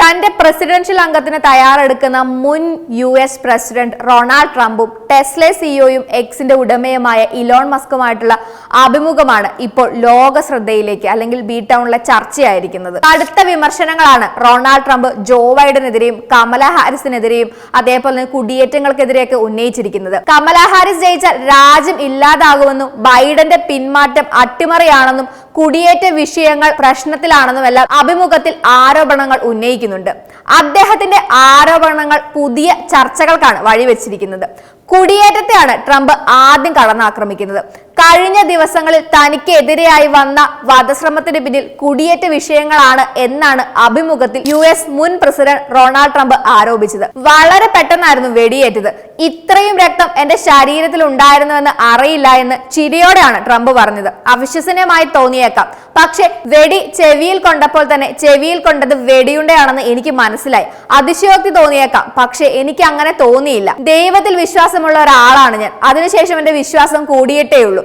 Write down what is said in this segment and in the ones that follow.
തന്റെ പ്രസിഡൻഷ്യൽ അംഗത്തിന് തയ്യാറെടുക്കുന്ന മുൻ യു എസ് പ്രസിഡന്റ് റൊണാൾഡ് ട്രംപും ടെസ്ല സിഇഒയും എക്സിന്റെ ഉടമയുമായ ഇലോൺ മസ്കുമായിട്ടുള്ള അഭിമുഖമാണ് ഇപ്പോൾ ലോക ശ്രദ്ധയിലേക്ക് അല്ലെങ്കിൽ ബി ടൗണിലെ ചർച്ചയായിരിക്കുന്നത്. കടുത്ത വിമർശനങ്ങളാണ് റൊണാൾഡ് ട്രംപ് ജോ ബൈഡനെതിരെയും കമല ഹാരിസിനെതിരെയും അതേപോലെ തന്നെ കുടിയേറ്റങ്ങൾക്കെതിരെയൊക്കെ ഉന്നയിച്ചിരിക്കുന്നത്. കമല ഹാരിസ് ജയിച്ചാൽ രാജ്യം ഇല്ലാതാകുമെന്നും ബൈഡന്റെ പിന്മാറ്റം അട്ടിമറിയാണെന്നും കുടിയേറ്റ വിഷയങ്ങൾ പ്രശ്നത്തിലാണെന്നുമെല്ലാം അഭിമുഖത്തിൽ ആരോപണങ്ങൾ ഉന്നയിക്കുന്നുണ്ട്. അദ്ദേഹത്തിന്റെ ആരോപണങ്ങൾ പുതിയ ചർച്ചകൾക്കാണ് വഴിവെച്ചിരിക്കുന്നത്. കുടിയേറ്റത്തെയാണ് ട്രംപ് ആദ്യം കടന്നാക്രമിക്കുന്നത്. കഴിഞ്ഞ ദിവസങ്ങളിൽ തനിക്കെതിരെയായി വന്ന വധശ്രമത്തിന് പിന്നിൽ കുടിയേറ്റ വിഷയങ്ങളാണ് എന്നാണ് അഭിമുഖത്തിൽ യു എസ് മുൻ പ്രസിഡന്റ് റൊണാൾഡ് ട്രംപ് ആരോപിച്ചത്. വളരെ പെട്ടെന്നായിരുന്നു വെടിയേറ്റത്. ഇത്രയും രക്തം എന്റെ ശരീരത്തിൽ ഉണ്ടായിരുന്നുവെന്ന് അറിയില്ല എന്ന് ചിരിയോടെയാണ് ട്രംപ് പറഞ്ഞത്. അവിശ്വസനീയമായി തോന്നിയേക്കാം. പക്ഷെ വെടി ചെവിയിൽ കൊണ്ടപ്പോൾ തന്നെ ചെവിയിൽ കൊണ്ടത് വെടിയുണ്ടയാണെന്ന് എനിക്ക് മനസ്സിലായി. അതിശയോക്തി തോന്നിയേക്കാം. പക്ഷെ എനിക്ക് അങ്ങനെ തോന്നിയില്ല. ദൈവത്തിൽ വിശ്വാസമുള്ള ഒരാളാണ് ഞാൻ. അതിനുശേഷം എന്റെ വിശ്വാസം കൂടിയിട്ടേ ഉള്ളൂ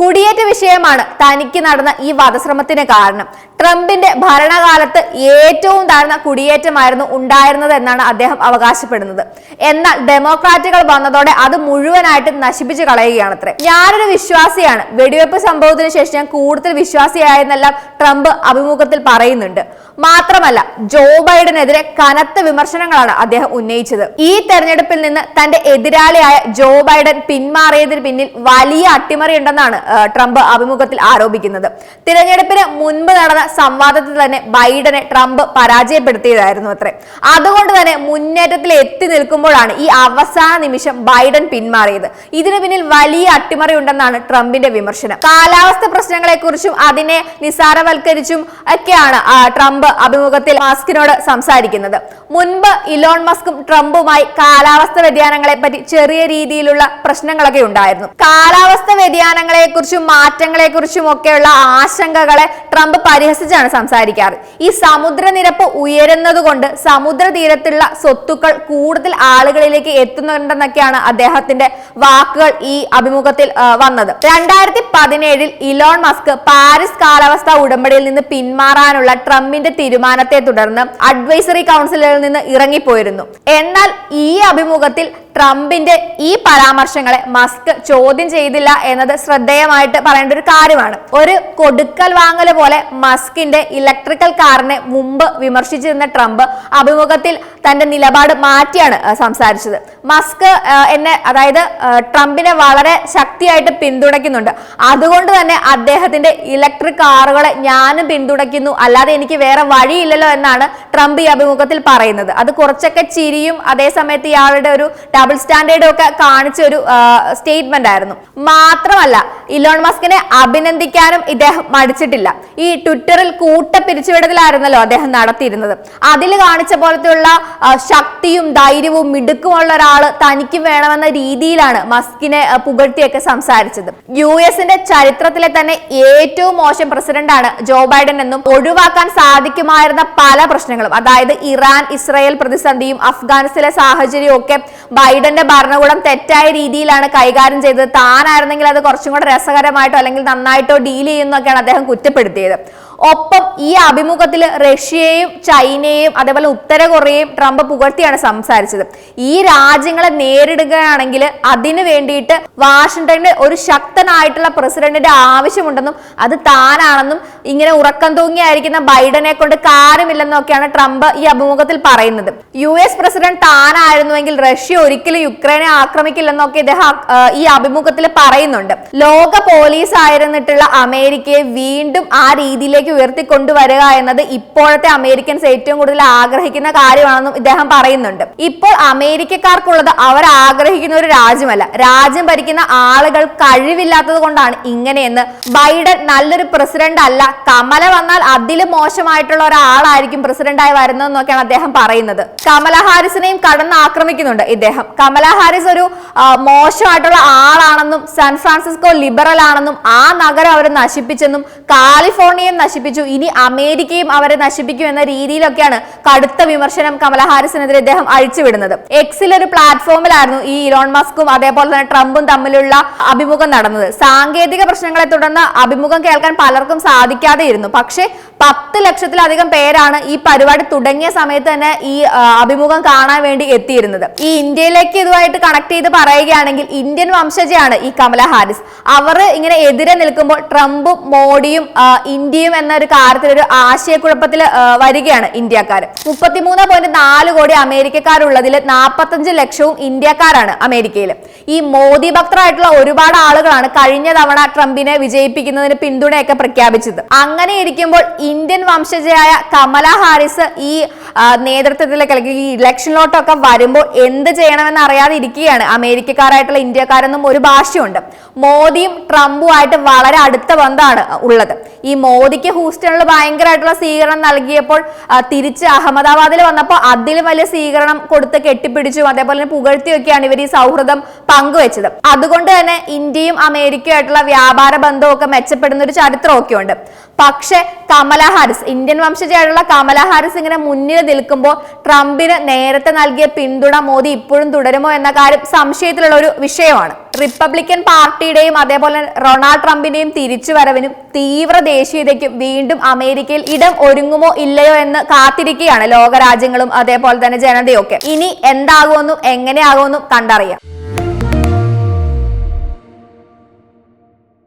കുടിയേറ്റ വിഷയമാണ് തനിക്ക് നടന്ന ഈ വധശ്രമത്തിന് കാരണം. ട്രംപിന്റെ ഭരണകാലത്ത് ഏറ്റവും താഴ്ന്ന കുടിയേറ്റമായിരുന്നു ഉണ്ടായിരുന്നത് എന്നാണ് അദ്ദേഹം അവകാശപ്പെടുന്നത്. എന്നാൽ ഡെമോക്രാറ്റുകൾ വന്നതോടെ അത് മുഴുവനായിട്ട് നശിപ്പിച്ചു കളയുകയാണത്രേ. ഞാനൊരു വിശ്വാസിയാണ്. വെടിവെപ്പ് സംഭവത്തിന് ശേഷം ഞാൻ കൂടുതൽ വിശ്വാസിയായെന്നെല്ലാം ട്രംപ് അഭിമുഖത്തിൽ പറയുന്നുണ്ട്. മാത്രമല്ല ജോ ബൈഡനെതിരെ കനത്ത വിമർശനങ്ങളാണ് അദ്ദേഹം ഉന്നയിച്ചത്. ഈ തെരഞ്ഞെടുപ്പിൽ നിന്ന് തന്റെ എതിരാളിയായ ജോ ബൈഡൻ പിന്മാറിയതിന് പിന്നിൽ വലിയ അട്ടിമറി ഉണ്ടെന്നാണ് ട്രംപ് അഭിമുഖത്തിൽ ആരോപിക്കുന്നത്. തിരഞ്ഞെടുപ്പിന് മുൻപ് നടന്ന സംവാദത്തിൽ തന്നെ ബൈഡനെ ട്രംപ് പരാജയപ്പെടുത്തിയതായിരുന്നു അത്രേ. അതുകൊണ്ട് തന്നെ മുന്നേറ്റത്തിൽ എത്തി നിൽക്കുമ്പോഴാണ് ഈ അവസാന നിമിഷം ബൈഡൻ പിന്മാറിയത്. ഇതിനു പിന്നിൽ വലിയ അട്ടിമറി ഉണ്ടെന്നാണ് ട്രംപിന്റെ വിമർശനം. കാലാവസ്ഥ പ്രശ്നങ്ങളെക്കുറിച്ചും അതിനെ നിസാരവൽക്കരിച്ചും ഒക്കെയാണ് ട്രംപ് അഭിമുഖത്തിൽ മാസ്കിനോട് സംസാരിക്കുന്നത്. മുൻപ് ഇലോൺ മസ്കും ട്രംപുമായി കാലാവസ്ഥ വ്യതിയാനങ്ങളെ പറ്റി ചെറിയ രീതിയിലുള്ള പ്രശ്നങ്ങളൊക്കെ ഉണ്ടായിരുന്നു. കാലാവസ്ഥ വ്യതിയാനങ്ങളെ കുറിച്ചും മാറ്റങ്ങളെ കുറിച്ചും ഒക്കെയുള്ള ആശങ്കകളെ ട്രംപ് പരിഹസിച്ചാണ് സംസാരിക്കാറ്. ഈ സമുദ്രനിരപ്പ് ഉയരുന്നത് കൊണ്ട് സമുദ്രതീരത്തുള്ള സ്വത്തുക്കൾ കൂടുതൽ ആളുകളിലേക്ക് എത്തുന്നുണ്ടെന്നൊക്കെയാണ് അദ്ദേഹത്തിന്റെ വാക്കുകൾ ഈ അഭിമുഖത്തിൽ വന്നത്. രണ്ടായിരത്തി പതിനേഴിൽ ഇലോൺ മസ്ക് പാരീസ് കാലാവസ്ഥാ ഉടമ്പടിയിൽ നിന്ന് പിന്മാറാനുള്ള ട്രംപിന്റെ തീരുമാനത്തെ തുടർന്ന് അഡ്വൈസറി കൗൺസിലിൽ നിന്ന് ഇറങ്ങിപ്പോയിരുന്നു. എന്നാൽ ഈ അഭിമുഖത്തിൽ ട്രംപിന്റെ ഈ പരാമർശങ്ങളെ മസ്ക് ചോദ്യം ചെയ്തില്ല എന്നത് ശ്രദ്ധേയമായിട്ട് പറയേണ്ട ഒരു കാര്യമാണ്. ഒരു കൊടുക്കൽ വാങ്ങൽ പോലെ മസ്കിന്റെ ഇലക്ട്രിക്കൽ കാറിനെ മുമ്പ് വിമർശിച്ചിരുന്ന ട്രംപ് അഭിമുഖത്തിൽ തന്റെ നിലപാട് മാറ്റിയാണ് സംസാരിച്ചത്. മസ്ക് എന്നെ അതായത് ട്രംപിനെ വളരെ ശക്തിയായിട്ട് പിന്തുണയ്ക്കുന്നുണ്ട്. അതുകൊണ്ട് തന്നെ അദ്ദേഹത്തിന്റെ ഇലക്ട്രിക് കാറുകളെ ഞാനും പിന്തുണയ്ക്കുന്നു. അല്ലാതെ എനിക്ക് വേറെ വഴിയില്ലല്ലോ എന്നാണ് ട്രംപ് ഈ അഭിമുഖത്തിൽ പറയുന്നത്. അത് കുറച്ചൊക്കെ ചിരിയും അതേസമയത്ത് ഇയാളുടെ ഒരു ഡബിൾ സ്റ്റാൻഡേർഡും ഒക്കെ കാണിച്ച ഒരു സ്റ്റേറ്റ്മെന്റ് ആയിരുന്നു. മാത്രമല്ല ഇലോൺ മസ്കിനെ അഭിനന്ദിക്കാനും ഇദ്ദേഹം മടിച്ചിട്ടില്ല. ഈ ട്വിറ്ററിൽ കൂട്ട പിരിച്ചുവിടലായിരുന്നല്ലോ അദ്ദേഹം നടത്തിയിരുന്നത്. അതിൽ കാണിച്ച പോലത്തെയുള്ള ശക്തിയും ധൈര്യവും മിടുക്കുമുള്ള ഒരാൾ തനിക്ക് വേണമെന്ന രീതിയിലാണ് മസ്കിനെ പുകഴ്ത്തിയൊക്കെ സംസാരിച്ചത്. യു എസിന്റെ ചരിത്രത്തിലെ തന്നെ ഏറ്റവും മോശം പ്രസിഡന്റാണ് ജോ ബൈഡൻ എന്നും ഒഴിവാക്കാൻ സാധിക്കുമായിരുന്ന പല പ്രശ്നങ്ങളും. അതായത് ഇറാൻ ഇസ്രായേൽ പ്രതിസന്ധിയും അഫ്ഗാനിസ്ഥാനിലെ സാഹചര്യവും ഒക്കെ ബൈഡന്റെ ഭരണകൂടം തെറ്റായ രീതിയിലാണ് കൈകാര്യം ചെയ്തത്. താനായിരുന്നെങ്കിൽ അത് കുറച്ചും കൂടെ രസകരമായിട്ടോ അല്ലെങ്കിൽ നന്നായിട്ടോ ഡീൽ ചെയ്യുന്നൊക്കെയാണ് അദ്ദേഹം കുറ്റപ്പെടുത്തിയത്. ഒപ്പം ഈ അഭിമുഖത്തിൽ റഷ്യയെയും ചൈനയെയും അതേപോലെ ഉത്തര കൊറിയയും ട്രംപ് പുകഴ്ത്തിയാണ് സംസാരിച്ചത്. ഈ രാജ്യങ്ങളെ നേരിടുകയാണെങ്കിൽ അതിനു വേണ്ടിയിട്ട് വാഷിംഗ്ടണിന് ഒരു ശക്തനായിട്ടുള്ള പ്രസിഡന്റിന്റെ ആവശ്യമുണ്ടെന്നും അത് താനാണെന്നും ഇങ്ങനെ ഉറക്കം തൂങ്ങിയായിരിക്കുന്ന ബൈഡനെ കൊണ്ട് കാര്യമില്ലെന്നൊക്കെയാണ് ട്രംപ് ഈ അഭിമുഖത്തിൽ പറയുന്നത്. യു എസ് പ്രസിഡന്റ് താനായിരുന്നുവെങ്കിൽ റഷ്യ ഒരിക്കലും യുക്രൈനെ ആക്രമിക്കില്ലെന്നൊക്കെ ഇദ്ദേഹം ഈ അഭിമുഖത്തിൽ പറയുന്നുണ്ട്. ലോക പോലീസ് ആയിരുന്നിട്ടുള്ള അമേരിക്കയെ വീണ്ടും ആ രീതിയിലേക്ക് ഉയർത്തിക്കൊണ്ടുവരിക എന്നത് ഇപ്പോഴത്തെ അമേരിക്കൻസ് ഏറ്റവും കൂടുതൽ ആഗ്രഹിക്കുന്ന കാര്യമാണെന്നും ഇദ്ദേഹം പറയുന്നുണ്ട്. ഇപ്പോൾ അമേരിക്കക്കാർക്കുള്ളത് അവർ ആഗ്രഹിക്കുന്ന ഒരു രാജ്യമല്ല. രാജ്യം ഭരിക്കുന്ന ആളുകൾ കഴിവില്ലാത്തത് കൊണ്ടാണ് ഇങ്ങനെയെന്ന് ബൈഡൻ നല്ലൊരു പ്രസിഡന്റ് അല്ല. കമല വന്നാൽ അതിലും മോശമായിട്ടുള്ള ഒരാളായിരിക്കും പ്രസിഡന്റായി വരുന്നതെന്നൊക്കെയാണ് അദ്ദേഹം പറയുന്നത്. കമല ഹാരിസിനെയും കടന്ന് ആക്രമിക്കുന്നുണ്ട് ഇദ്ദേഹം. കമല ഹാരിസ് ഒരു മോശമായിട്ടുള്ള ആളാണെന്നും സാൻ ഫ്രാൻസിസ്കോ ലിബറൽ ആണെന്നും ആ നഗരം അവരെ നശിപ്പിച്ചെന്നും കാലിഫോർണിയയും നശിപ്പിച്ചു നശിപ്പിച്ചു. ഇനി അമേരിക്കയും അവരെ നശിപ്പിക്കും എന്ന രീതിയിലൊക്കെയാണ് കടുത്ത വിമർശനം കമല ഹാരിസിനെതിരെ ഇദ്ദേഹം അഴിച്ചുവിടുന്നത്. എക്സിൽ ഒരു പ്ലാറ്റ്ഫോമിലായിരുന്നു ഈ ഇലോൺ മസ്കും അതേപോലെ തന്നെ ട്രംപും തമ്മിലുള്ള അഭിമുഖം നടന്നത്. സാങ്കേതിക പ്രശ്നങ്ങളെ തുടർന്ന് അഭിമുഖം കേൾക്കാൻ പലർക്കും സാധിക്കാതെ ഇരുന്നു പക്ഷേ പത്ത് ലക്ഷത്തിലധികം പേരാണ് ഈ പരിപാടി തുടങ്ങിയ സമയത്ത് തന്നെ ഈ അഭിമുഖം കാണാൻ വേണ്ടി എത്തിയിരുന്നത്. ഈ ഇന്ത്യയിലേക്ക് ഇതുമായിട്ട് കണക്ട് ചെയ്ത് പറയുകയാണെങ്കിൽ ഇന്ത്യൻ വംശജയാണ് ഈ കമല ഹാരിസ്. അവർ ഇങ്ങനെ എതിരെ നിൽക്കുമ്പോൾ ട്രംപും മോഡിയും ഇന്ത്യയും ഒരു കാര്യത്തിൽ ഒരു ആശയക്കുഴപ്പത്തിൽ വരികയാണ് ഇന്ത്യക്കാർ മുപ്പത്തിമൂന്ന് പോയിന്റ് നാല് കോടി അമേരിക്കക്കാരുള്ളതിൽ നാൽപ്പത്തഞ്ച് ലക്ഷവും ഇന്ത്യക്കാരാണ് അമേരിക്കയിൽ ഈ മോദി ഭക്തരായിട്ടുള്ള ഒരുപാട് ആളുകളാണ് കഴിഞ്ഞ തവണ ട്രംപിനെ വിജയിപ്പിക്കുന്നതിന് പിന്തുണയൊക്കെ പ്രഖ്യാപിച്ചത്. അങ്ങനെ ഇരിക്കുമ്പോൾ ഇന്ത്യൻ വംശജയായ കമല ഹാരിസ് ഈ നേതൃത്വത്തിലേക്ക് അല്ലെങ്കിൽ ഈ ഇലക്ഷനിലോട്ടൊക്കെ വരുമ്പോൾ എന്ത് ചെയ്യണമെന്ന് അറിയാതെ ഇരിക്കുകയാണ് അമേരിക്കക്കാരായിട്ടുള്ള ഇന്ത്യക്കാരെന്നും ഒരു ഭാഷയുണ്ട്. മോദിയും ട്രംപുമായിട്ട് വളരെ അടുത്ത ബന്ധമാണ് ഉള്ളത്. ഈ മോദിക്ക് ഹൂസ്റ്റണിൽ ഭയങ്കരമായിട്ടുള്ള സ്വീകരണം നൽകിയപ്പോൾ തിരിച്ച് അഹമ്മദാബാദിൽ വന്നപ്പോൾ അതിലും വലിയ സ്വീകരണം കൊടുത്ത് കെട്ടിപ്പിടിച്ചും അതേപോലെ തന്നെ പുകഴ്ത്തിയൊക്കെയാണ് ഇവർ ഈ സൗഹൃദം പങ്കുവെച്ചത്. അതുകൊണ്ട് തന്നെ ഇന്ത്യയും അമേരിക്കയുമായിട്ടുള്ള വ്യാപാര ബന്ധമൊക്കെ മെച്ചപ്പെടുന്ന ഒരു ചരിത്രമൊക്കെ ഉണ്ട് പക്ഷെ കമല ഹാരിസ് ഇന്ത്യൻ വംശജയായിട്ടുള്ള കമല ഹാരിസ് ഇങ്ങനെ മുന്നിൽ നിൽക്കുമ്പോൾ ട്രംപിന് നേരത്തെ നൽകിയ പിന്തുണ മോദി ഇപ്പോഴും തുടരുമോ എന്ന കാര്യം സംശയത്തിലുള്ള ഒരു വിഷയമാണ്. റിപ്പബ്ലിക്കൻ പാർട്ടിയുടെയും അതേപോലെ റൊണാൾഡ് ട്രംപിന്റെയും തിരിച്ചുവരവിനും തീവ്ര ദേശീയതയ്ക്കും വീണ്ടും അമേരിക്കയിൽ ഇടം ഒരുങ്ങുമോ ഇല്ലയോ എന്ന് കാത്തിരിക്കുകയാണ് ലോകരാജ്യങ്ങളും അതേപോലെ തന്നെ ജനതയൊക്കെ. ഇനി എന്താകുമെന്നും എങ്ങനെയാകുമെന്നും കണ്ടറിയാം.